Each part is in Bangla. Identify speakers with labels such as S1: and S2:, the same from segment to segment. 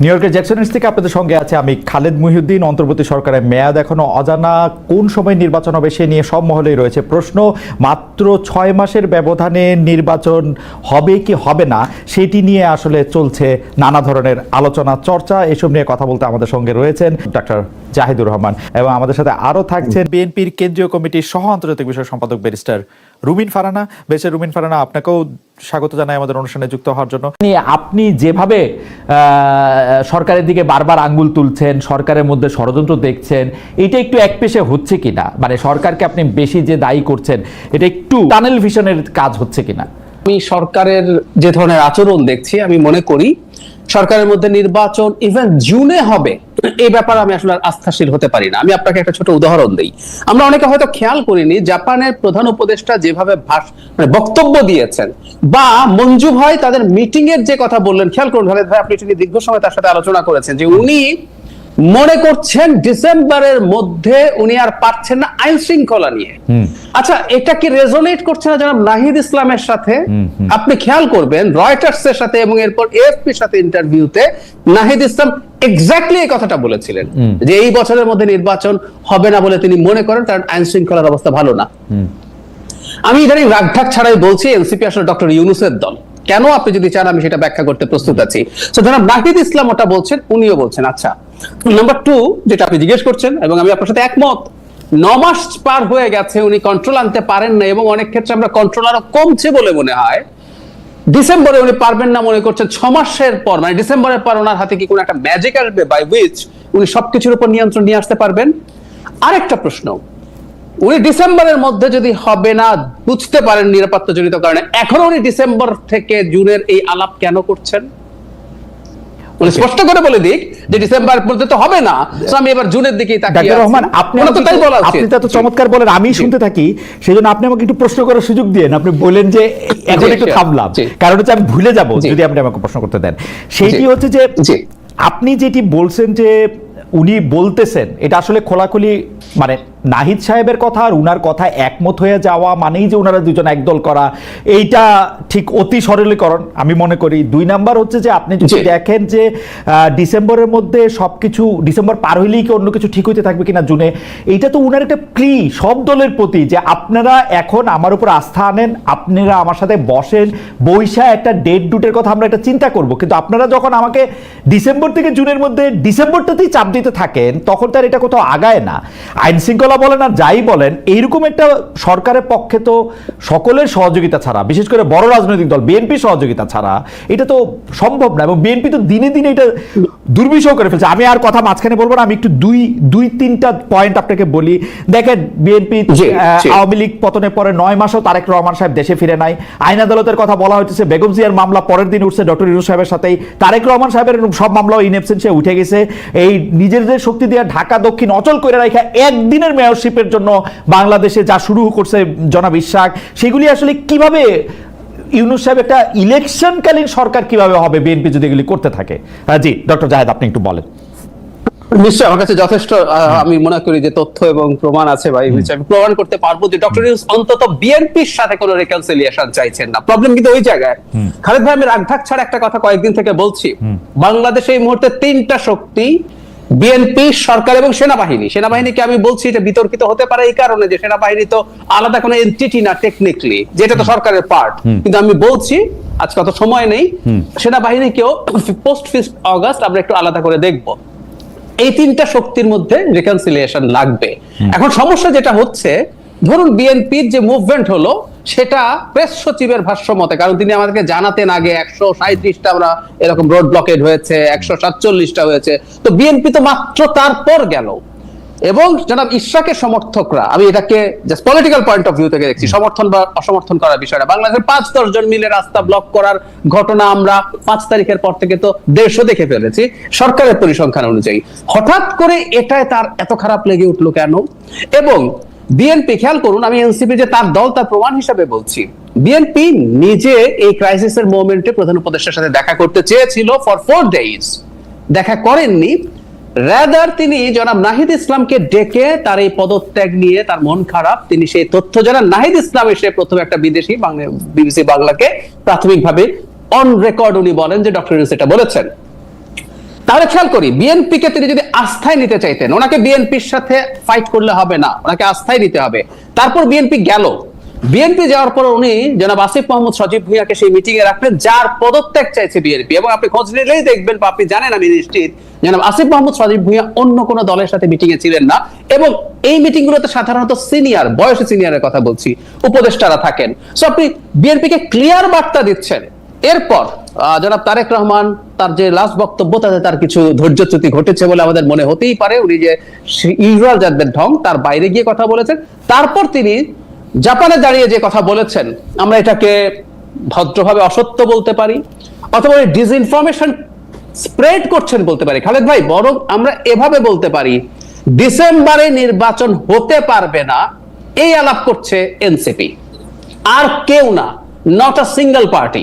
S1: নিউ ইয়র্কের জ্যাকসন থেকে আপনাদের সঙ্গে আছে। আমি খালেদ মুহিউদ্দিন অন্তর্বর্তী সরকারের মেয়াদ এখনও অজানা। কোন সময় নির্বাচন হবে সে নিয়ে সব মহলেই রয়েছে প্রশ্ন। মাত্র ছয় মাসের ব্যবধানে নির্বাচন হবে কি হবে না সেটি নিয়ে আসলে চলছে নানা ধরনের আলোচনা চর্চা। এসব নিয়ে কথা বলতে আমাদের সঙ্গে রয়েছেন ডক্টর জাহিদুর রহমান এবং আমাদের সাথে আরও থাকছেন বিএনপির কেন্দ্রীয় কমিটির সহ আন্তর্জাতিক বিষয় সম্পাদক ব্যারিস্টার রুমিন ফারানা। বেশে রুমিন ফারানা আপনাকেও স্বাগত জানাই আমাদের অনুষ্ঠানে যুক্ত হওয়ার জন্য। আপনি যেভাবে আহ, সরকারের দিকে বারবার আঙ্গুল তুলছেন সরকারের মধ্যে ষড়যন্ত্র দেখছেন এটা একটু একপেশে হচ্ছে কিনা? মানে সরকারকে আপনি বেশি যে দায়ী করছেন এটা একটু টানেল ভিশনের কাজ হচ্ছে কিনা?
S2: আমি সরকারের যে ধরনের আচরণ দেখছি আমি মনে করি সরকারের মধ্যে নির্বাচন ইভেন জুনে হবে এই ব্যাপারে আমি আসলে আস্থাশীল হতে পারি না। আমি আপনাকে একটা ছোট উদাহরণ দিই। আমরা অনেকে হয়তো খেয়াল করিনি, জাপানের প্রধান উপদেষ্টা যেভাবে মানে বক্তব্য দিয়েছেন, বা মঞ্জু ভাই তাদের মিটিং এর যে কথা বললেন, খেয়াল করুন ভাই, আপনি দীর্ঘ সময় তার সাথে আলোচনা করেছেন যে উনি মনে করছেন ডিসেম্বরের মধ্যে উনি আর পারছেন না আইন শৃঙ্খলা নিয়ে। আচ্ছা এটা কি রেজোনেট করছে না জনাব নাহিদ ইসলামের সাথে? আপনি খেয়াল করবেন রয়টার্স এর সাথে এবং এরপর এএফপি এর সাথে ইন্টারভিউতে নাহিদ ইসলাম এক্স্যাক্টলি এই কথাটা বলেছিলেন যে এই বছরের মধ্যে নির্বাচন হবে না বলে তিনি মনে করেন কারণ আইন শৃঙ্খলার অবস্থা ভালো না। আমি ইদানিং রাগঢাক ছাড়াই বলছি এনসিপি আসলে ডক্টর ইউনুসের দল। কেন আপনি যদি চান আমি সেটা ব্যাখ্যা করতে প্রস্তুত আছি? তো জনাব নাহিদ ইসলাম ওটা বলছেন উনিও বলছেন আচ্ছা নাম্বার টু যেটা আপনি জিজ্ঞেস করছেন, এবং আমি আপনার সাথে একমত, ন মাস পার হয়ে গেছে, উনি কন্ট্রোল আনতে পারেন না, এবং অনেক ক্ষেত্রে আমরা কন্ট্রোল আরও কমছে বলে মনে হয়। ডিসেম্বরে উনি পারবেন না মনে করছেন, ছ মাসের পর মানে ডিসেম্বরের পর ওনার হাতে কি কোনো একটা ম্যাজিক আসবে বাই উইচ উনি সবকিছুর উপর নিয়ন্ত্রণ নিয়ে আসতে পারবেন? আরেকটা প্রশ্ন, উনি ডিসেম্বরের মধ্যে যদি হবে না, বুঝতে পারেন নিরাপত্তা জনিত কারণে, এখন উনি ডিসেম্বর থেকে জুনের এই আলাপ কেন করছেন? উনি স্পষ্ট করে বলে দিক যে ডিসেম্বর মধ্যে তো হবে না। তো আমি এবার জুনের দিকেই তাকিয়ে
S1: ডাক্তার রহমান আপনি
S2: তো তাই বলা
S1: আপনি তো চমৎকার বলেন আমি শুনতে থাকি সেই জন্য আপনি আমাকে একটু প্রশ্ন করার সুযোগ দিয়ে আপনি বলেন যে এখন একটু থামলাম। কারণ হচ্ছে আমি ভুলে যাব যদি আপনি আমাকে প্রশ্ন করতে দেন। সেইটি হচ্ছে যে আপনি যেটি বলছেন যে উনি বলতেছেন এটা আসলে খোলাখুলি মানে নাহিদ সাহেবের কথা আর উনার কথা একমত হয়ে যাওয়া মানেই যে ওনারা দুজন একদল করা এইটা ঠিক অতি সরলীকরণ। আমি মনে করি দুই নাম্বার হচ্ছে যে আপনি যদি দেখেন যে ডিসেম্বরের মধ্যে সবকিছু ডিসেম্বর পার হইলেই কি অন্য কিছু ঠিক হইতে থাকবে কিনা জুনে এইটা তো উনার একটা প্রি সব দলের প্রতি যে আপনারা এখন আমার উপর আস্থা আনেন আপনারা আমার সাথে বসেন বৈশা একটা ডেট ডুটের কথা আমরা একটা চিন্তা করব। কিন্তু আপনারা যখন আমাকে ডিসেম্বর থেকে জুনের মধ্যে ডিসেম্বরটাতেই চাপ দিতে থাকেন তখন তার এটা কোথাও আগায় না। আইন শৃঙ্খলা বলেন আর যাই বলেন এইরকম একটা সরকারের পক্ষে তো সকলের সহযোগিতা ছাড়া বিশেষ করে বড় রাজনৈতিক দল বিএনপি সহযোগিতা ছাড়া এটা তো সম্ভব না এবং বিএনপি তো দিনে দিনে এটা দুর্বিষহ করে ফেলছে। আমি আর কথা মাঝখানে বলব না আমি একটু দুই দুই তিনটা পয়েন্ট আপনাকে বলি। দেখেন বিএনপি। আওয়ামী লীগ পতনের পরে নয় মাসও তারেক রহমান সাহেব দেশে ফিরে নাই। আইন আদালতের কথা বলা হচ্ছে বেগম জিয়ার মামলা পরের দিন উঠছে ডক্টর ইউনুস সাহেবের সাথেই। তারেক রহমান সাহেবের সব মামলাও ইনএবসেন্সে উঠে গেছে। এই নিজেদের শক্তি দিয়ে ঢাকা দক্ষিণ অচল করে রাখা একদিনের মেয়রশিপের জন্য বাংলাদেশে যা শুরু করছে জনাব ইশাক সেগুলি আসলে কীভাবে ইউনুস সাহেব একটা ইলেকশনকালীন সরকার কীভাবে হবে বিএনপি যদি এগুলি করতে থাকে? জি ডক্টর জাহেদ আপনি একটু বলেন।
S2: নিশ্চয়ই আমার কাছে যথেষ্ট আমি মনে করি যে তথ্য এবং প্রমাণ আছে ভাই আমি প্রমাণ করতে পারব যে ডক্টর ইউনুস অন্তত বিএনপির সাথে কোনো রেকনসিলিয়েশন চাইছেন না। প্রবলেম কিন্তু ওই জায়গায়। খালেদ ভাই আমি রাগঢাক ছাড়া একটা কথা কয়েকদিন থেকে বলছি। বাংলাদেশে এই মুহূর্তে তিনটা শক্তি বিএনপি সরকার এবং সেনাবাহিনী। সেনাবাহিনীকে আমি বলছি এটা বিতর্কিত হতে পারে এই কারণে যে সেনাবাহিনী তো আলাদা কোনো এন্টিটি না টেকনিক্যালি যেটা তো সরকারের পার্ট কিন্তু আমি বলছি আজকে অত সময় নেই সেনাবাহিনীকেও পোস্ট ফিস্ট অগাস্ট আমরা একটু আলাদা করে দেখব। এই তিনটা শক্তির মধ্যে রিকনসিলিয়েশন লাগবে। এখন সমস্যা যেটা হচ্ছে ধরুন বিএনপির যে মুভমেন্ট হলো, সেটা প্রেস সচিবের ভাষ্য মতে, কারণ তিনি আমাদেরকে জানাতেন আগে একশো সাঁত্রিশটা আমরা এরকম রোড ব্লকেড হয়েছে, একশো সাতচল্লিশটা হয়েছে। তো বিএনপি তো মাত্র তারপর গেল। এবং জনাব ইশরাকের সমর্থকরা, আমি এটাকে just political point of view থেকে দেখছি, সমর্থন বা অসমর্থন করার বিষয়টা, বাংলাদেশের পাঁচ দশ জন মিলে রাস্তা ব্লক করার ঘটনা আমরা পাঁচ তারিখের পর থেকে তো দেড়শো দেখে ফেলেছি, সরকারের পরিসংখ্যান অনুযায়ী। হঠাৎ করে এটায় তার এত খারাপ লেগে উঠল কেন? এবং বিএনপি খেয়াল করুন, আমি এনসিপি যে তার দল, তার প্রমাণ হিসাবে বলছি। বিএনপি নিজে এই ক্রাইসিসের মোমেন্টে প্রধান উপদেষ্টার সাথে দেখা করতে চেয়েছিল ফর ফোর ডেইজ দেখা করেননি। রাদার তিনি জনাব নাহিদ ইসলামকে ডেকে তার এই পদত্যাগ নিয়ে তার মন খারাপ। তিনি সেই তথ্য জানান। নাহিদ ইসলাম এসে প্রথমে একটা বিদেশি বিবিসি বাংলাকে প্রাথমিকভাবে অন রেকর্ড উনি বলেন যে ডক্টর এটা বলেছেন। তাহলে খেয়াল করি বিএনপি কে তিনি যদি আস্থায় নিতে চাইতেন, ওনাকে বিএনপির সাথে ফাইট করলে হবে না, ওনাকে আস্থায় নিতে হবে। তারপর বিএনপি গেল। বিএনপি যাওয়ার পর উনি জনাব আসিফ মোহাম্মদ সজীব ভুইয়াকে সেই মিটিং এ রাখলেন, যার পদত্যাগ চাইছে বিএনপি এবং আপনি খোঁজ নিলেই দেখবেন বা আপনি জানেন, আমি নিশ্চিত জনাব আসিফ মোহাম্মদ সজীব ভুইয়া অন্য কোন দলের সাথে মিটিং এ ছিলেন না। এবং এই মিটিং গুলোতে সাধারণত সিনিয়র বয়সে সিনিয়রের কথা বলছি, উপদেষ্টারা থাকেন। সো আপনি বিএনপি কে ক্লিয়ার বার্তা দিচ্ছেন এরপর জনাব তারেক রহমান, তার যে লাস্ট বক্তব্য, তাতে তার কিছু ধৈর্যচ্যুতি ঘটেছে বলে আমাদের মনে হতেই পারে। উনি যে ইউজুয়াল যাদের ঢং, তার বাইরে গিয়ে কথা বলেছেন। তারপর তিনি জাপানে দাঁড়িয়ে যে কথা বলেছেন, আমরা এটাকে ভদ্রভাবে অসত্য বলতে পারি, অথবা ডিসইনফরমেশন স্প্রেড করছেন বলতে পারি। খালেদ ভাই, বরং আমরা এভাবে বলতে পারি, ডিসেম্বরে নির্বাচন হতে পারবে না, এই আলাপ করছে এনসিপি। আর কেউ না নট আ সিঙ্গেল পার্টি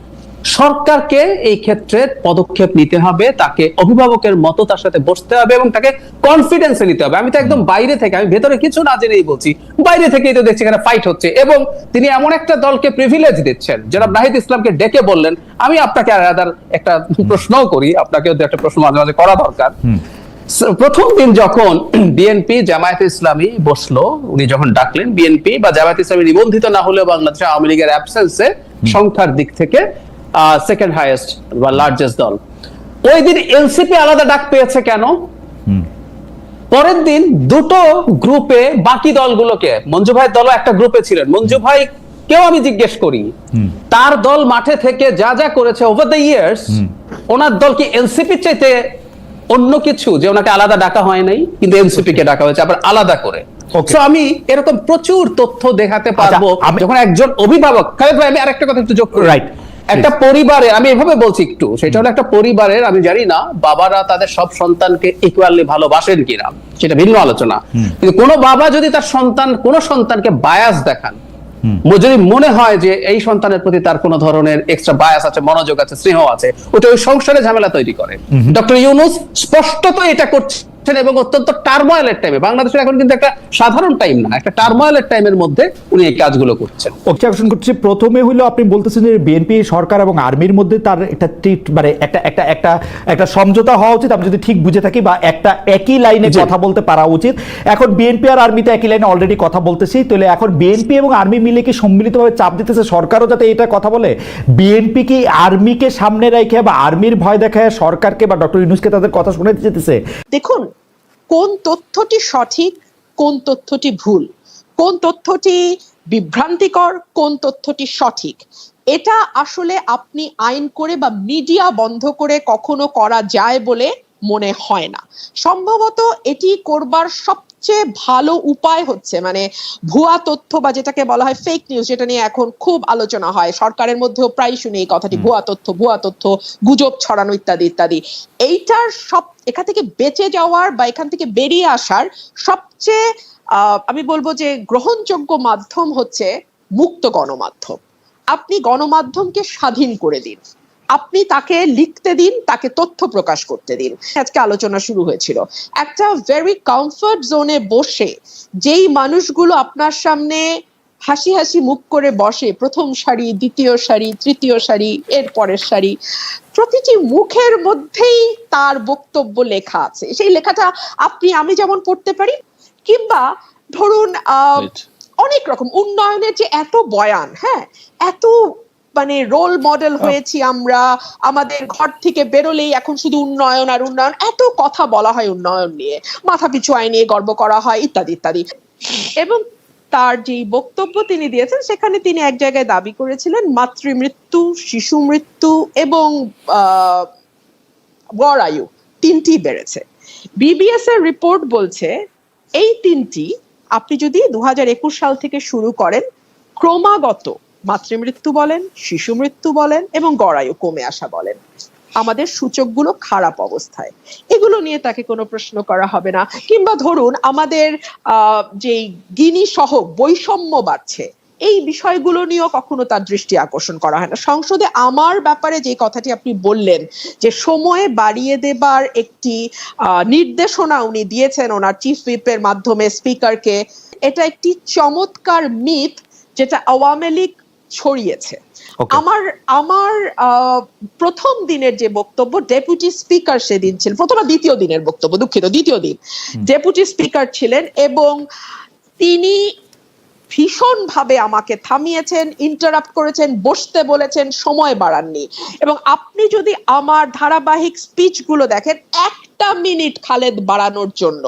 S2: সরকারকে এই ক্ষেত্রে পদক্ষেপ নিতে হবে তাকে অভিভাবকের মতো তার সাথে বসতে হবে এবং তাকে কনফিডেন্সে নিতে হবে। আমি তো একদম বাইরে থেকে আমি ভেতরে কিছু না জেনেই বলছি বাইরে থেকেই তো দেখছি এখানে ফাইট হচ্ছে এবং তিনি এমন একটা দলকে প্রিভিলেজ দিচ্ছেন যারা নাহিদ ইসলামকে ডেকে বললেন আমি আপনাকে আলাদা একটা প্রশ্নও করি আপনাকেও একটা প্রশ্ন মাঝে মাঝে করা দরকার। প্রথম দিন যখন বিএনপি জামায়াত ইসলামী বসল উনি যখন ডাকলেন বিএনপি বা জামায়াত ইসলামী নিবন্ধিত না হলেও বাংলাদেশে আওয়ামী লীগের অ্যাবসেন্সে সংখ্যার দিক থেকে সেকেন্ড হাইয়েস্ট বা লার্জেস্ট দল। ওই দিন এনসিপি আলাদা ডাক পেয়েছে কেন? পরের দিন দুটো গ্রুপে বাকি দলগুলোকে মঞ্জু ভাইয়ের দলও একটা গ্রুপে ছিলেন। মঞ্জু ভাই কেউ আমি জিজ্ঞেস করি তার দল মাঠে থেকে যা যা করেছে ওভার দ্য ইয়ার্স ওনার দল কি এনসিপি চাইতে অন্য কিছু? যে ওনাকে আলাদা ডাকা হয় নাই কিন্তু এনসিপি কে ডাকা হয়েছে আবার আলাদা করে. আমি এরকম প্রচুর তথ্য দেখাতে পারব
S1: আমি-
S2: যখন একজন অভিভাবক খালেদ ভাই আমি আরেকটা কথা একটু যোগ করি।
S1: Right.
S2: একটা পরিবারে আমি এভাবে বলছি একটু সেটা হলো একটা পরিবারের আমি জানি না বাবারা তাদের সব সন্তানকে ইকুয়ালি ভালোবাসেন কিনা সেটা ভিন্ন আলোচনা। কিন্তু কোনো বাবা যদি তার সন্তান কোন সন্তানকে বায়াস দেখান যদি মনে হয় যে এই সন্তানের প্রতি তার কোনো ধরনের এক্সট্রা বায়াস আছে মনোযোগ আছে স্নেহ আছে ওটা ওই সংসারে ঝামেলা তৈরি করে। ডক্টর ইউনুস স্পষ্টত এটা করছেন এবং অত্যন্ত টার্ময়েলের টাইমে বাংলাদেশের এখন কিন্তু একটা সাধারণ টাইম না একটা টার্ময়েলের টাইমের মধ্যে উনি এই কাজগুলো করছেন।
S1: ওকে আকর্ষণ করছি প্রথমে হইল আপনি বলতেছেন যে বিএনপি সরকার এবং আর্মির মধ্যে তার একটা ট্রিট মানে একটা একটা একটা একটা সমঝোতা হওয়া উচিত। আমি যদি ঠিক বুঝে থাকি বা একটা একই লাইনে। কথা বলতে পারা উচিত। এখন বিএনপি আর আর্মিতে একই লাইনে অলরেডি কথা বলতেছি। তাহলে এখন বিএনপি এবং আর্মি মিলে কি সম্মিলিতভাবে চাপ দিতেছে সরকারও যাতে এটা কথা বলে? বিএনপি কি আর্মিকে সামনে রেখে বা আর্মির ভয় দেখায় সরকারকে বা ডক্টর ইউনুসকে তাদের কথা শুনে যেতেছে?
S3: দেখুন কোন তথ্যটি সঠিক, কোন তথ্যটি ভুল? কোন তথ্যটি বিভ্রান্তিকর, কোন তথ্যটি সঠিক? এটা আসলে আপনি আইন করে বা মিডিয়া বন্ধ করে কখনো করা যায় বলে মনে হয় না। সম্ভবত এটি করবার সবচেয়ে ভালো উপায় হচ্ছে মানে ভুয়া তথ্য বা যেটাকে বলা হয় ফেক নিউজ যেটা নিয়ে এখন খুব আলোচনা হয়। সরকারের মধ্যেও প্রায় শুনি এই কথাটি ভুয়া তথ্য ভুয়া তথ্য গুজব ছড়ানো ইত্যাদি ইত্যাদি। এইটার সব এখান থেকে বেঁচে যাওয়ার বা এখান থেকে বেরিয়ে আসার সবচেয়ে আহ, আমি বলব যে গ্রহণযোগ্য মাধ্যম হচ্ছে মুক্ত গণমাধ্যম। আপনি গণমাধ্যমকে স্বাধীন করে দিন। আপনি তাকে লিখতে দিন তাকে তথ্য প্রকাশ করতে দিন। আজকে আলোচনা শুরু হয়েছিল। একটা ভেরি কমফর্ট জোনে বসে যেই মানুষগুলো আপনার সামনে হাসি হাসি মুখ করে বসে প্রথম সারি দ্বিতীয় সারি তৃতীয় সারি এর পরের সারি প্রতিটি মুখের মধ্যেই তার বক্তব্য লেখা আছে। সেই লেখাটা আপনি আমি যেমন পড়তে পারি কিংবা ধরুন আহ অনেক রকম। উন্নয়নের যে এত বয়ান হ্যাঁ এত মানে রোল মডেল হয়েছি আমরা। আমাদের ঘর থেকে বেরোলেই এখন শুধু উন্নয়ন আর উন্নয়ন। এত কথা বলা হয় উন্নয়ন নিয়ে। মাথা পিছু আয় নিয়ে গর্ব করা হয়, ইত্যাদি ইত্যাদি। এবং তার যে বক্তব্য তিনি দিয়েছেন, সেখানে তিনি এক জায়গায় দাবি করেছিলেন, মাতৃমৃত্যু, শিশু মৃত্যু এবং আয়ু তিনটি বেড়েছে। বিবিএস এর রিপোর্ট বলছে, এই তিনটি আপনি যদি দু হাজার একুশ সাল থেকে শুরু করেন, ক্রমাগত মাতৃমৃত্যু বলেন, শিশু মৃত্যু বলেন এবং গড়ায়ু কমে আসা বলেন। আমাদের সূচকগুলো খারাপ অবস্থায়। এগুলো নিয়ে তাকে কোনো প্রশ্ন করা হবে না। কিংবা ধরুন, আমাদের যেই গিনি সহ বৈষম্য বাড়ছে, এই বিষয়গুলো নিয়েও কখনো তার দৃষ্টি আকর্ষণ করা হয় না। সংসদে আমার ব্যাপারে যে কথাটি আপনি বললেন, যে সময় বাড়িয়ে দেবার একটি নির্দেশনা উনি দিয়েছেন ওনার চিফ হুইপের মাধ্যমে স্পিকারকে, এটা একটি চমৎকার মিথ যেটা আওয়ামী লীগ ছড়িয়েছে। আমার আমার প্রথম দিনের যে বক্তব্য ডেপুটি স্পিকার সেদিন ছিলেন প্রথম দ্বিতীয় দিনের বক্তব্য দুঃখিত দ্বিতীয় দিন। ডেপুটি স্পিকার ছিলেন এবং তিনি ভীষণভাবে আমাকে থামিয়েছেন ইন্টারাপ্ট করেছেন বসতে বলেছেন সময় বাড়াননি। এবং আপনি যদি আমার ধারাবাহিক স্পিচগুলো দেখেন একটা মিনিট খালেদ বাড়ানোর জন্য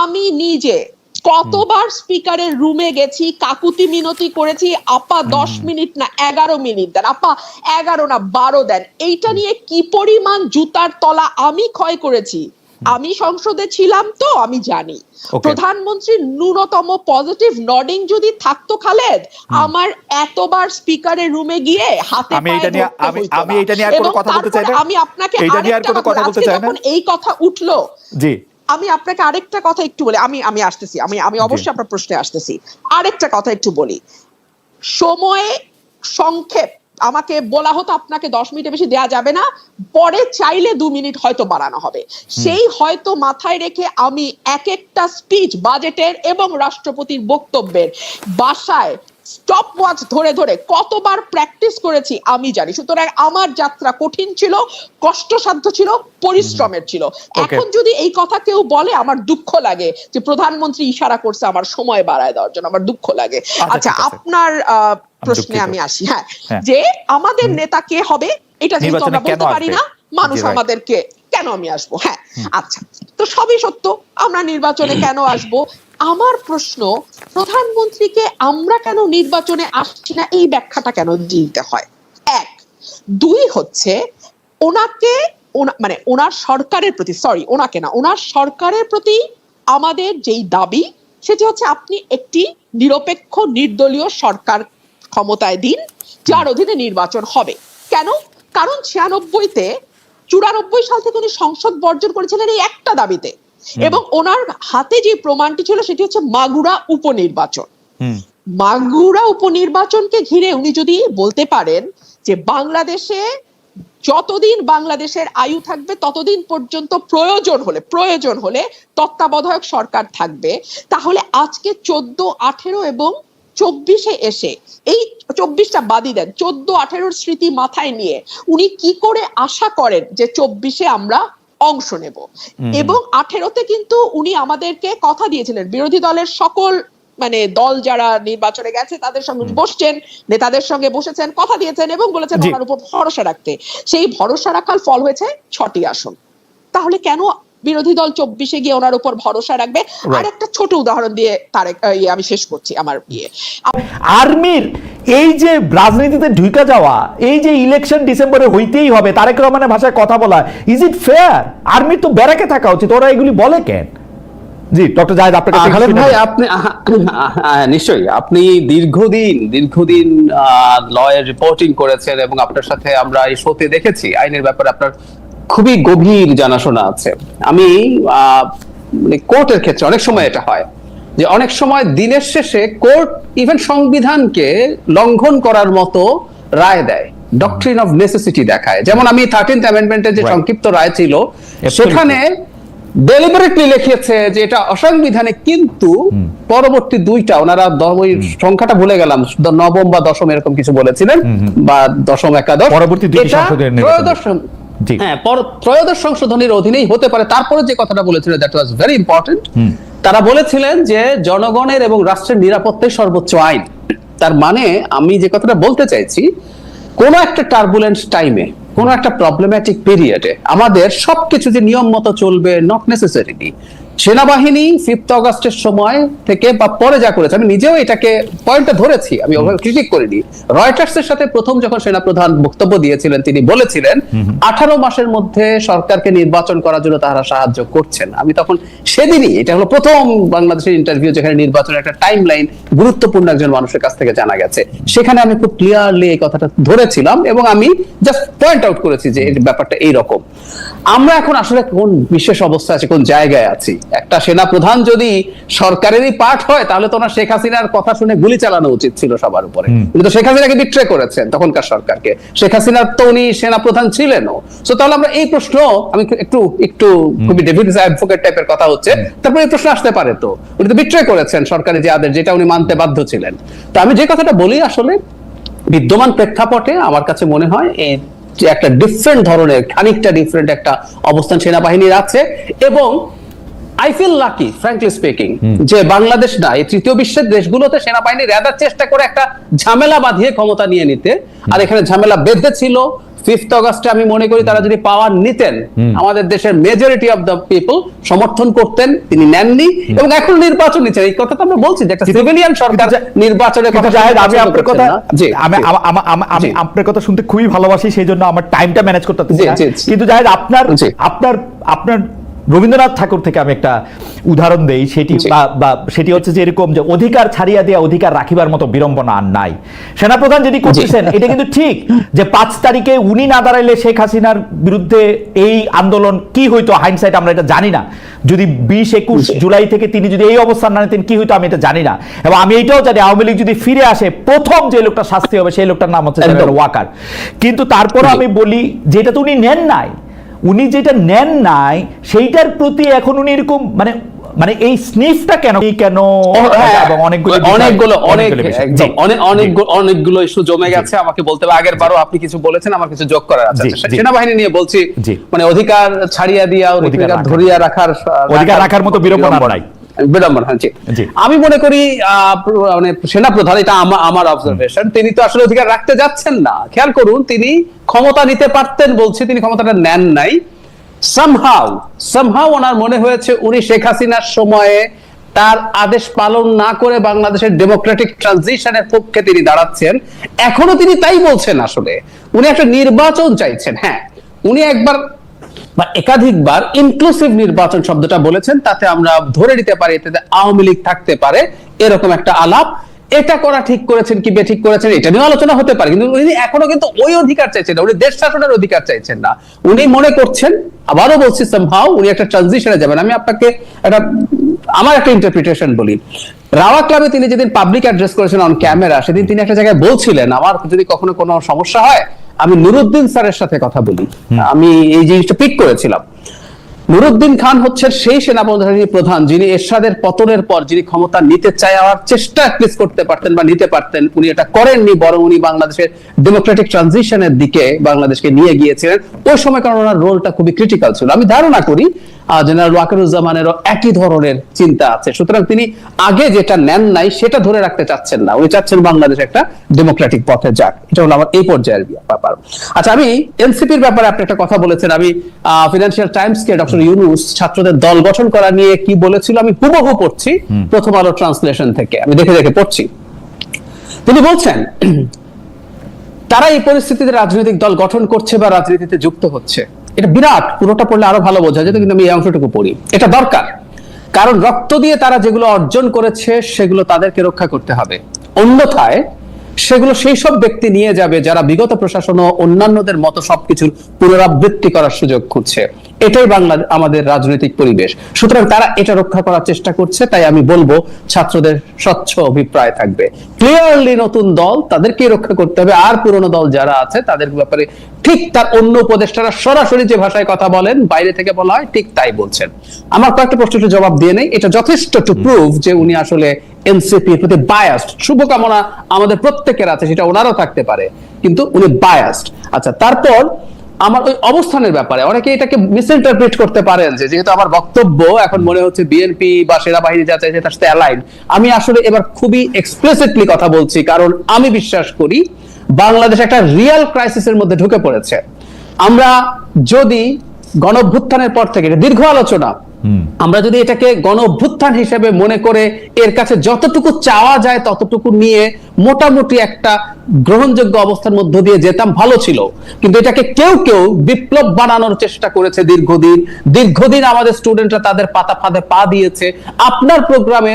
S3: আমি নিজে কতবার স্পিকারের রুমে গেছি কাকুতি মিনতি করেছি আপা দশ মিনিট না এগারো মিনিট দেন আপা এগারো না বারো দেন এইটা নিয়ে কি পরিমাণ জুতার তলা আমি ক্ষয় করেছি? আমি সংসদে ছিলাম তো আমি জানি. প্রধানমন্ত্রীর ন্যূনতম পজিটিভ নডিং যদি থাকতো খালেদ আমার এতবার স্পিকারের রুমে গিয়ে হাতে
S1: আমি এটা নিয়ে- আমি- আমি এটা নিয়ে আর কোনো কথা বলতে চাই না।
S3: আমি আপনাকে
S1: নিয়ে আর কোনো
S3: কথা
S1: কথা বলতে চাই না।
S3: এই কথা উঠল
S1: জি।
S3: আমি আপনাকে আরেকটা কথা একটু বলি। আমি আমি আসতেছি। আমি আমি অবশ্যই আপনার প্রশ্নে আসতেছি। আরেকটা কথা একটু বলি। সময়ে সংক্ষেপ আমাকে বলা হতো আপনাকে দশ মিনিটের বেশি দেয়া যাবে না। পরে চাইলে দু মিনিট হয়তো বাড়ানো হবে। সেই হয়তো মাথায় রেখে আমি এক একটা স্পিচ বাজেটের এবং রাষ্ট্রপতির বক্তব্যের বাসায় স্টপ ওয়াচ ধরে ধরে কতবার প্র্যাকটিস করেছি আমি জানি। সুতরাং আমার যাত্রা কঠিন ছিল কষ্টসাধ্য ছিল পরিশ্রমের ছিল। এখন যদি এই কথা কেউ বলে আমার দুঃখ লাগে যে প্রধানমন্ত্রী ইশারা করছে আমার সময় বাড়ায় দেওয়ার জন্য আমার দুঃখ লাগে। আচ্ছা আপনার আহ, প্রশ্নে আমি আসি। হ্যাঁ
S1: হ্যাঁ।
S3: যে আমাদের নেতা কে হবে এটা যেহেতু আমরা বলতে পারি না মানুষ আমাদেরকে কেন আমি আসব? হ্যাঁ আচ্ছা। তো সবই সত্য আমরা নির্বাচনে কেন আসব? আমার প্রশ্ন, প্রধানমন্ত্রীকে আমরা কেন নির্বাচনে আসছি না? এই ব্যাখ্যাটা কেন দিতে হয়? এক, দুই হচ্ছে ওনাকে, ওনা- মানে ওনার সরকারের প্রতি সরি ওনাকে না, ওনার সরকারের প্রতি আমাদের যেই দাবি, সেটি হচ্ছে আপনি একটি নিরপেক্ষ, নির্দলীয় সরকার ক্ষমতায় দিন, যার অধীনে নির্বাচন হবে। কেন? কারণ ছিয়ানব্বইতে, চুরানব্বই সাল থেকে উনি সংসদ বর্জন করেছিলেন এই একটা দাবিতে। এবং ওনার হাতে যে প্রমাণটি ছিল সেটি হচ্ছে মাগুরা উপনির্বাচন। মাগুরা উপনির্বাচনকে ঘিরে উনি যদি বলতে পারেন যে বাংলাদেশে যতদিন বাংলাদেশের আয়ু থাকবে ততদিন পর্যন্ত প্রয়োজন হলে প্রয়োজন হলে তত্ত্বাবধায়ক সরকার থাকবে তাহলে আজকে চোদ্দ আঠেরো এবং চব্বিশে এসে এই চব্বিশটা বাদই দেন চোদ্দ আঠেরোর স্মৃতি মাথায় নিয়ে উনি কি করে আশা করেন যে চব্বিশে আমরা অংশ নেব। এবং আঠেরোতে কিন্তু উনি আমাদেরকে কথা দিয়েছিলেন। বিরোধী দলের সকল মানে দল যারা নির্বাচনে গেছে তাদের সঙ্গে বসছেন নেতাদের সঙ্গে বসেছেন কথা দিয়েছেন এবং বলেছেন। ওনার উপর ভরসা রাখতে। সেই ভরসা রাখার ফল হয়েছে ছটি আসন। তাহলে কেন বিরোধী দল চব্বিশে গিয়ে ওনার উপর ভরসা রাখবে। আর একটা ছোট উদাহরণ দিয়ে তার আমি শেষ করছি আমার ইয়ে।
S1: আর্মির এই যে রাজনীতিতে ঢুকে যাওয়া এই যে ইলেকশন ডিসেম্বরে হইতেই হবে তারেক রহমানের ভাষায় কথা বলা ইজ ইট ফেয়ার আর্মির তো ব্যারাকে থাকা উচিত ওরা এগুলি বলে কেন? জি ডক্টর জাহেদ আপনার কাছে
S2: ভাই আপনি নিশ্চয়ই আপনি দীর্ঘদিন দীর্ঘদিন লয়ের রিপোর্টিং করেছেন এবং আপনার সাথে আমরা এই শোতে দেখেছি আইনের ব্যাপারে আপনার খুবই গভীর জানাশোনা আছে। আমি মানে কোর্টের ক্ষেত্রে অনেক সময় এটা হয় যে অনেক সময় দিনের শেষে কোর্ট ইভেন সংবিধানকে লঙ্ঘন করার মতো রায় দেয় ডক্ট্রিন অফ নেসেসিটি দেখায়। যেমন আমি থার্টিন্থ অ্যামেন্ডমেন্টের যে সংক্ষিপ্ত রায় ছিল সেখানে ডেলিবারেটলি লিখেছে যে এটা অসাংবিধানিক কিন্তু পরবর্তী দুইটা ওনারা ওই সংখ্যাটা ভুলে গেলাম নবম বা দশম এরকম কিছু বলেছিলেন বা দশম একাদশ।
S1: পরবর্তী।
S2: ত্রয়োদশ। হ্যাঁ ত্রয়োদশ সংশোধনীর অধীনেই হতে পারে। তারপরে যে কথাটা বলেছিলেন দ্যাট ওয়াজ ভেরি ইম্পর্টেন্ট তারা বলেছিলেন যে জনগণের এবং রাষ্ট্রের নিরাপত্তাই সর্বোচ্চ আইন। তার মানে আমি যে কথাটা বলতে চাইছি কোন একটা টার্বুলেন্ট টাইমে কোন একটা প্রবলেম্যাটিক পিরিয়ডে আমাদের সবকিছু যে নিয়ম মতো চলবে নট নেসেসারিলি সেনাবাহিনী ফিফথ অগস্টের সময় থেকে বা পরে যা করেছে আমি নিজেও এটাকে পয়েন্টটা ধরেছি আমি ক্রিটিক করিনি। রয়টার্স এর সাথে প্রথম যখন সেনাপ্রধান বক্তব্য দিয়েছিলেন তিনি বলেছিলেন আঠারো মাসের মধ্যে সরকারকে নির্বাচন করার জন্য তারা সাহায্য করছেন। আমি তখন সেদিনই এটা হলো প্রথম বাংলাদেশের ইন্টারভিউ যেখানে নির্বাচনের একটা টাইম লাইন গুরুত্বপূর্ণ একজন মানুষের কাছ থেকে জানা গেছে। সেখানে আমি খুব ক্লিয়ারলি এই কথাটা ধরেছিলাম এবং আমি জাস্ট পয়েন্ট আউট করেছি যে ব্যাপারটা এইরকম। আমরা এখন আসলে কোন বিশেষ অবস্থা আছে কোন জায়গায় আছি? একটা সেনা প্রধান যদি সরকারেরই পার্ট হয় তাহলে তো ওনার শেখ হাসিনার কথা শুনে গুলি চালানো উচিত ছিল সবার উপরে। উনি তো শেখ হাসিনাকে বিট্রে করেছেন তখনকার সরকারকে। শেখ হাসিনার তো উনি সেনা প্রধান ছিলেনও। সো তাহলে আমরা এই প্রশ্ন আমি একটু একটু খুবই ডেভিড অ্যাডভোকেট টাইপের কথা হচ্ছে। তারপরে এই প্রশ্ন আসতে পারে তো। উনি তো বিট্রে করেছেন সরকারি যে আদেশ যেটা উনি মানতে বাধ্য ছিলেন। তো আমি যে কথাটা বলি আসলে বিদ্যমান প্রেক্ষাপটে আমার কাছে মনে হয় এই যে একটা ডিফারেন্ট ধরনের খানিকটা ডিফারেন্ট একটা অবস্থান সেনাবাহিনীর আছে এবং I feel lucky frankly speaking যে বাংলাদেশ না এই তৃতীয় বিশ্বের দেশগুলোতে সেনাবাহিনী রেদার চেষ্টা করে একটা ঝামেলা বাঁধিয়ে ক্ষমতা নিয়ে নিতে। আর এখানে ঝামেলা বেঁধেছিল। ফিফথ অগস্টে আমি মনে করি তারা যদি পাওয়ার নিতেন আমাদের দেশের মেজরিটি অফ দ্য পিপল সমর্থন করতেন তিনি নেননি এবং এখন নির্বাচন নিচ্ছেন। এই কথা তো আমরা বলছি যে একটা সিভিলিয়ান সরকার নির্বাচনের কথা
S1: আমি আপনার কথা
S2: জি
S1: আমি। আমা- আপনার কথা শুনতে খুবই ভালোবাসি সেই জন্য আমার টাইমটা ম্যানেজ করতে। কিন্তু জাহেদ আপনার। আপনার আপনার রবীন্দ্রনাথ ঠাকুর থেকে আমি একটা উদাহরণ দেই সেটি বা সেটি হচ্ছে যে এরকম যে অধিকার ছাড়িয়া দেয়া অধিকার রাখিবার মতো বিড়ম্বনা আর নাই। সেনাপ্রধান যেটি করতেছেন এটা কিন্তু ঠিক যে পাঁচ তারিখে উনি না দাঁড়াইলে শেখ হাসিনার বিরুদ্ধে এই আন্দোলন কি হইতো? হাইন্ডসাইট আমরা এটা জানি না। যদি বিশ একুশ জুলাই থেকে তিনি যদি এই অবস্থান না নিতেন কি হইতো আমি এটা জানি না। এবং আমি এটাও জানি আওয়ামী লীগ যদি ফিরে আসে প্রথম যে লোকটা শাস্তি হবে সেই লোকটার নাম হচ্ছে ওয়াকার। কিন্তু তারপরে আমি বলি যেটা তো উনি নেন নাই উনি যেটা নেন নাই সেইটার প্রতি এখন উনি এরকম মানে মানে এই স্নিফটা কেন এই কেন?
S2: হ্যাঁ,
S1: অনেকগুলো
S2: অনেকগুলো অনেক
S1: অনেকগুলো জি,
S2: অনেক। অনেকগুলো অনেকগুলো ইস্যু জমে গেছে আমাকে বলতে হবে আগের বারও আপনি কিছু বলেছেন আমার কিছু যোগ করার আছে। সেনা
S1: বাহিনী
S2: সেনাবাহিনী নিয়ে বলছি মানে অধিকার ছাড়িয়া দিয়া
S1: অধিকার
S2: অধিকার ধরিয়া রাখার
S1: অধিকার রাখার মতো বিড়ম্বনা। নাই।
S2: বিড়ম্বনা হ্যাঁ, জি। আমি মনে করি মানে সেনা প্রধান এটা আমার অবজারভেশন তিনি তো আসলে অধিকার রাখতে যাচ্ছেন না। খেয়াল করুন তিনি ক্ষমতা নিতে পারতেন বলছে তিনি ক্ষমতাটা নেন নাই। সামহাউ সামহাউ ওনার মনে হয়েছে উনি শেখ হাসিনার সময়ে তার আদেশ পালন না করে বাংলাদেশের ডেমোক্রেটিক ট্রানজিশনের পক্ষে তিনি দাঁড়াচ্ছেন। এখনও তিনি তাই বলছেন আসলে। উনি একটা নির্বাচন চাইছেন হ্যাঁ। উনি একবার বা একাধিকবার ইনক্লুসিভ নির্বাচন শব্দটা বলেছেন, তাতে আমরা ধরে নিতে পারি এতে আওয়ামী লীগ থাকতে পারে, এরকম একটা আলাপ। এটা করা ঠিক করেছেন কি বেঠিক করেছেন, এটা নিয়ে আলোচনা হতে পারে, কিন্তু উনি এখনও কিন্তু ওই অধিকার চাইছেন না, উনি দেশ শাসনের অধিকার চাইছেন না। উনি মনে করছেন, আবারও বলছি সামহাও উনি একটা ট্রানজিশনে যাবেন। আমি আপনাকে একটা, আমার একটা ইন্টারপ্রিটেশন বলি। রাওয়া ক্লাবে তিনি যেদিন পাবলিক অ্যাড্রেস করেছেন অন ক্যামেরা সেদিন তিনি একটা জায়গায় বলছিলেন, আমার যদি কখনো কোনো সমস্যা হয় আমি নুরুদ্দিন স্যারের সাথে কথা বলি। আমি এই জিনিসটা পিক করেছিলাম। নুরুদ্দিন খান হচ্ছেন সেই সেনাবাহিনী প্রধান, যিনি এরশাদের পতনের পর যিনি ক্ষমতা নিতে চাওয়ার চেষ্টা অ্যাটলিস্ট করতে পারতেন বা নিতে পারতেন, উনি এটা করেননি, বরং উনি বাংলাদেশের ডেমোক্রেটিক ট্রানজিশনের দিকে বাংলাদেশকে নিয়ে গিয়েছিলেন। ওই সময় কারণ ওনার রোলটা খুবই ক্রিটিক্যাল ছিল। আমি ধারণা করি জেনারেল ওয়াকারুজ্জামানেরও একই ধরনের চিন্তা আছে। সুতরাং তিনি আগে যেটা নেন নাই, সেটা ধরে রাখতে চাচ্ছেন না। উনি চাচ্ছেন বাংলাদেশ একটা ডেমোক্রেটিক পথে যাক। এটা হলো আমার এই পর্যায়ের ব্যাপার। আচ্ছা আমি এনসিপির ব্যাপারে আপনি একটা কথা বলেছেন। আমি ফিনান্সিয়াল টাইমস কে ডক্টর ইউনুস ছাত্রদের দল গঠন করা নিয়ে কি বলেছিল আমি হুবহু পড়ছি প্রথম আলো ট্রান্সলেশন থেকে। আমি দেখে দেখে পড়ছি। তিনি বলছেন তারা এই পরিস্থিতিতে রাজনৈতিক দল গঠন করছে বা রাজনীতিতে যুক্ত হচ্ছে। এটা বিরাট পুরোটা পড়লে আরও ভালো বোঝা যেত কিন্তু আমি এই অংশটুকু পড়ি। এটা দরকার কারণ রক্ত দিয়ে তারা যেগুলো অর্জন করেছে সেগুলো তাদেরকে রক্ষা করতে হবে। অন্যথায় সেগুলো সেই সব ব্যক্তি নিয়ে যাবে যারা বিগত প্রশাসন ও অন্যান্যদের মতো সবকিছুর পুনরাবৃত্তি করার সুযোগ খুঁজছে। এটাই বাংলা আমাদের রাজনৈতিক পরিবেশ। সুতরাং তারা এটা রক্ষা করার চেষ্টা করছে, তাই আমি বলব ছাত্রদের স্বচ্ছ অভিপ্রায় থাকবে। ক্লিয়ারলি নতুন দল তাদেরকে রক্ষা করতে হবে, আর পুরনো দল যারা আছে তাদের ব্যাপারে ঠিক তার অন্য উপদেষ্টারা সরাসরি যে ভাষায় কথা বলেন, বাইরে থেকে বলা হয় ঠিক তাই বলছেন। আমার কয়েকটা প্রশ্ন একটু জবাব দিয়ে নেই, এটা যথেষ্ট টু প্রুভ যে উনি আসলে এনসিপির প্রতি বায়াসড শুভকামনা আমাদের প্রত্যেকের আছে, সেটা ওনারও থাকতে পারে, কিন্তু উনি বায়াসড আচ্ছা তারপর আমার ওই অবস্থানের ব্যাপারে। অনেকে এটাকে মিসইন্টারপ্রিট করতে পারেন যে, যেহেতু আমার বক্তব্য এখন মনে হচ্ছে বিএনপি বা সেনাবাহিনী যা চাইছে তার সাথে অ্যালাইন আমি আসলে এবার খুবই এক্সপ্লেসিভলি কথা বলছি, কারণ আমি বিশ্বাস করি বাংলাদেশ একটা রিয়েল ক্রাইসিসের মধ্যে ঢুকে পড়েছে। আমরা যদি গণভ্যুত্থানের পর থেকে দীর্ঘ আলোচনা আমরা যদি এটাকে গণ অভ্যুত্থান হিসেবে মনে করে এর কাছে যতটুকু চাওয়া যায় ততটুকু নিয়ে মোটামুটি একটা গ্রহণযোগ্য অবস্থার মধ্য দিয়ে যেতাম, ভালো ছিল। কিন্তু এটাকে কেউ কেউ বিপ্লব বানানোর চেষ্টা করেছে দীর্ঘদিন। দীর্ঘদিন আমাদের স্টুডেন্টরা তাদের পাতা ফাঁদে পা দিয়েছে। আপনার প্রোগ্রামে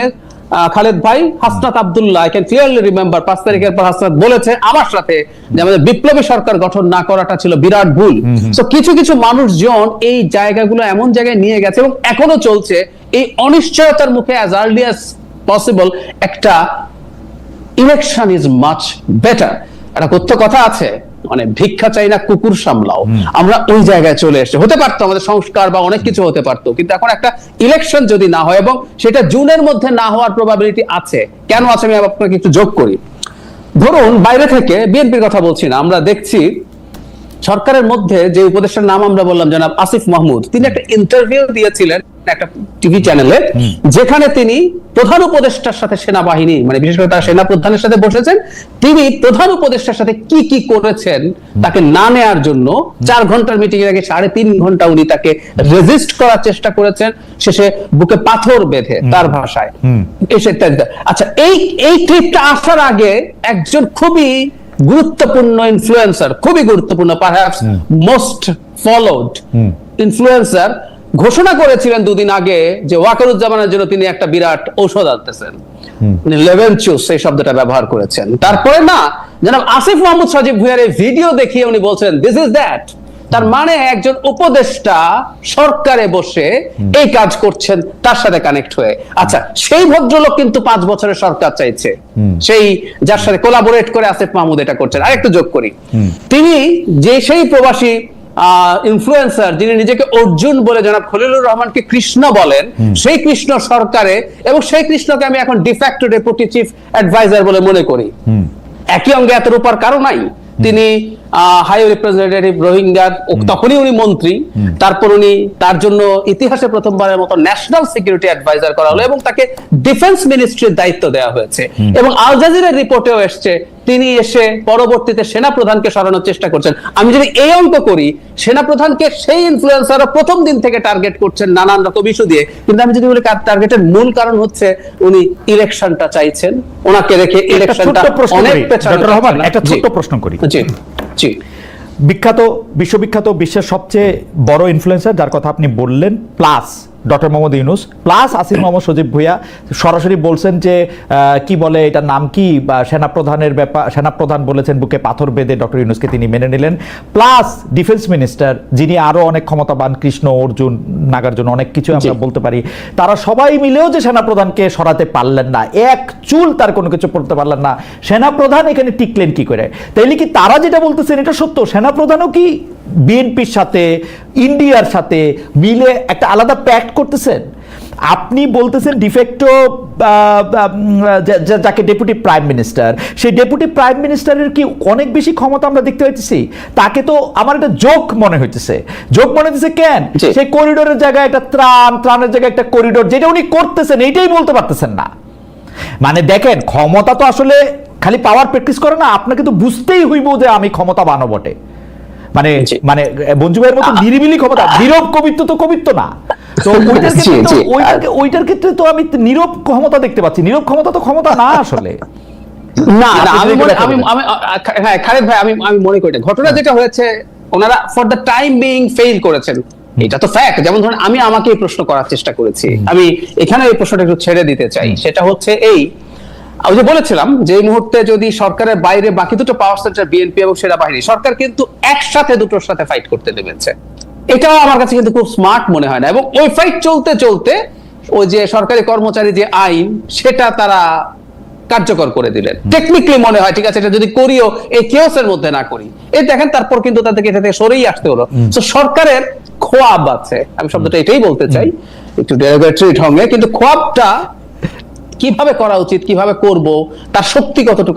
S2: খালেদ ভাই Hasnat Abdullah I can clearly remember পাঁচ তারিখের পর হাসনাত বলেছে আমার সাথে যে আমাদের বিপ্লবী সরকার গঠন না করাটা ছিল বিরাট ভুল। তো কিছু কিছু মানুষজন এই জায়গাগুলো এমন জায়গায় নিয়ে গেছে এবং এখনও চলছে এই অনিশ্চয়তার মুখে অ্যাজ আর্লি অ্যাজ পসিবল একটা ইলেকশন ইজ মাচ বেটার একটা কথ্য কথা আছে মানে ভিক্ষা চাই না কুকুর সামলাও। আমরা ওই জায়গায় চলে এসেছি। হতে পারতো আমাদের সংস্কার বা অনেক কিছু হতে পারতো কিন্তু এখন একটা ইলেকশন যদি না হয় এবং সেটা জুনের মধ্যে না হওয়ার প্রবাবিলিটি আছে কেন আছে আমি আপনাকে একটু যোগ করি। ধরুন বাইরে থেকে বিএনপির কথা বলছি না আমরা দেখছি সরকারের মধ্যে যে উপদেষ্টার নাম আমরা বললাম জনাব আসিফ মাহমুদ তিনি একটা ইন্টারভিউ দিয়েছিলেন একটা টিভি চ্যানেলে যেখানে তিনি প্রধান উপদেষ্টার সাথে সেনাবাহিনী মানে বিশেষ করে তার সেনা প্রধানের সাথে বসেছেন তিনি প্রধান উপদেষ্টার সাথে কি কি করেছেন তাকে না নেয়ার জন্য চার ঘণ্টার মিটিং এর আগে সাড়ে তিন ঘণ্টা উনি তাকে রেজিস্ট করার চেষ্টা করেছেন শেষে বুকে পাথর বেঁধে তার ভাষায়। এসে আচ্ছা এই এই ক্লিপটা আসার আগে একজন খুবই গুরুত্বপূর্ণ ইনফ্লুয়েন্সার খুবই গুরুত্বপূর্ণ পারহ্যাপস মোস্ট ফলোড ইনফ্লুয়েন্সার ঘোষণা করেছিলেন দুদিন আগে যে ওয়াকারুজ্জামানের জন্য তিনি একটা বিরাট ঔষধ আনতেছেন। লেভেন চুস এই শব্দটা ব্যবহার করেছেন। তারপরে না জনাব আসিফ মাহমুদ সজীব ভুইয়ার এই ভিডিও দেখিয়ে উনি বলছেন দিস ইজ দ্যাট তার মানে একজন উপদেষ্টা সরকারে বসে এই কাজ করছেন তার সাথে কানেক্ট হয়ে। আচ্ছা সেই ভদ্রলোক কিন্তু পাঁচ বছরের সরকার চাইছে। সেই যার সাথে কোলাবোরেট করে আসিফ মাহমুদ এটা করছেন। আরেকটু যোগ করি। তিনি যে সেই প্রবাসী ইনফ্লুয়েন্সার যিনি নিজেকে অর্জুন বলে জনাব খলিলুর রহমানকে কৃষ্ণ বলেন সেই কৃষ্ণ সরকারে এবং সেই কৃষ্ণকে আমি এখন ডিফ্যাক্টো ডেপুটি চিফ অ্যাডভাইজার বলে মনে করি। একই অঙ্গে এত রূপার কারণ নাই। তিনি হাই রিপ্রেজেন্টেটিভ রোহিঙ্গার তখনই উনি মন্ত্রী তারপর উনি তার জন্য ইতিহাসে প্রথমবারের মতো ন্যাশনাল সিকিউরিটি অ্যাডভাইজার করা হলো এবং তাকে ডিফেন্স মিনিস্ট্রির দায়িত্ব দেওয়া হয়েছে। এবং আল জাজিরার রিপোর্টেও এসছে তিনি এসে পরবর্তীতে সেনা প্রধানকে সরানোর চেষ্টা করছেন। আমি যদি এই অঙ্ক করি সেনা প্রধানকে সেই ইনফ্লুয়েন্সাররা প্রথম দিন থেকে টার্গেট করছেন নানান রকম ইস্যু দিয়ে। কিন্তু আমি যদি বলি টার্গেটের মূল কারণ হচ্ছে উনি ইলেকশনটা চাইছেন। ওনাকে রেখে ইলেকশনটা অনেক পেছনে
S1: রহমান একটা ছোট্ট প্রশ্ন করি।
S2: জি জি।
S1: বিখ্যাত বিশ্ববিখ্যাত বিশ্বের সবচেয়ে বড় ইনফ্লুয়েন্সার যার কথা আপনি বললেন plus doctor Mohammad Yunus plus Asif Mohammad Sajib Bhuiyan সরাসরি বলছেন যে কি বলে এটা নাম কি? বা সেনাপ্রধানের ব্যাপার সেনাপ্রধান বলেছেন বুকে পাথর বেঁধে ডক্টর ইউনুসকে তিনি মেনে নিলেন। প্লাস ডিফেন্স মিনিস্টার যিনি আরও অনেক ক্ষমতাবান কৃষ্ণ অর্জুন নাগার্জুন অনেক কিছু আমরা বলতে পারি তারা সবাই মিলেও যে সেনাপ্রধানকে সরাতে পারলেন না এক চুল তার কোনো কিছু করতে পারলেন না। সেনাপ্রধান এখানে টিকলেন কি করে? তাইলে কি তারা যেটা বলতেছেন এটা সত্য? সেনাপ্রধানও কি বিএনপির সাথে ইন্ডিয়ার সাথে মিলে একটা আলাদা প্যাক্ট করতেছেন। আপনি বলতেছেন ডিফেক্টো যাকে ডেপুটি প্রাইম মিনিস্টার সেই ডেপুটি প্রাইম মিনিস্টারের কি অনেক বেশি ক্ষমতা আমরা দেখতে পাইতেছি? তাকে তো আমার একটা জোক মনে হইতেছে। জোক মনে হইতেছে কেন। সেই করিডোরের জায়গায় একটা ত্রাণ ত্রাণের জায়গায় একটা করিডোর যেটা উনি করতেছেন এইটাই বলতে পারতেছেন না। মানে দেখেন ক্ষমতা তো আসলে খালি পাওয়ার প্র্যাকটিস করে না আপনাকে তো বুঝতেই হইব যে আমি ক্ষমতা বানো বটে। মানে মানে মঞ্জু ভাইয়ের মতো নিরিবিলি ক্ষমতা নীরব কবিত্ব তো কবিত্ব না। তো ওইটার ক্ষেত্রে
S2: জি।
S1: ওইটার- ক্ষেত্রে তো আমি নীরব ক্ষমতা দেখতে পাচ্ছি। নীরব ক্ষমতা তো ক্ষমতা না আসলে।
S2: না না আমি আমি হ্যাঁ খালেদ ভাই আমি আমি মনে করি ঘটনা যেটা হয়েছে ওনারা for the time being fail করেছেন। এটা তো ফ্যাক্ট যেমন ধরুন আমি আমাকে এই প্রশ্ন করার চেষ্টা করেছি। আমি এখানে এই প্রশ্নটা একটু ছেড়ে দিতে চাই। সেটা হচ্ছে এই আমি যে বলেছিলাম যে এই মুহূর্তে যদি সরকারের বাইরে বাকি দুটো পাওয়ার সেন্টার বিএনপি এবং সেনাবাহিনী সরকার কিন্তু একসাথে দুটোর সাথে ফাইট করতে নেমেছে। এটাও আমার কাছে কিন্তু খুব স্মার্ট মনে হয় না এবং ওই ফাইট চলতে চলতে ওই যে সরকারি কর্মচারী যে আইন সেটা তারা কার্যকর করে দিলেন। টেকনিক্যালি মনে হয় ঠিক আছে এটা যদি করিও এই কেওসের মধ্যে না করি। এই দেখেন তারপর কিন্তু তাদেরকে এটা থেকে সরেই আসতে হলো। তো সরকারের খোয়াব আছে। আমি শব্দটা এটাই বলতে চাই। একটু ডেরোগেটরি ঢঙ্গে কিন্তু খোয়াবটা কীভাবে করা উচিত কীভাবে করব তার শক্তি কতটুকু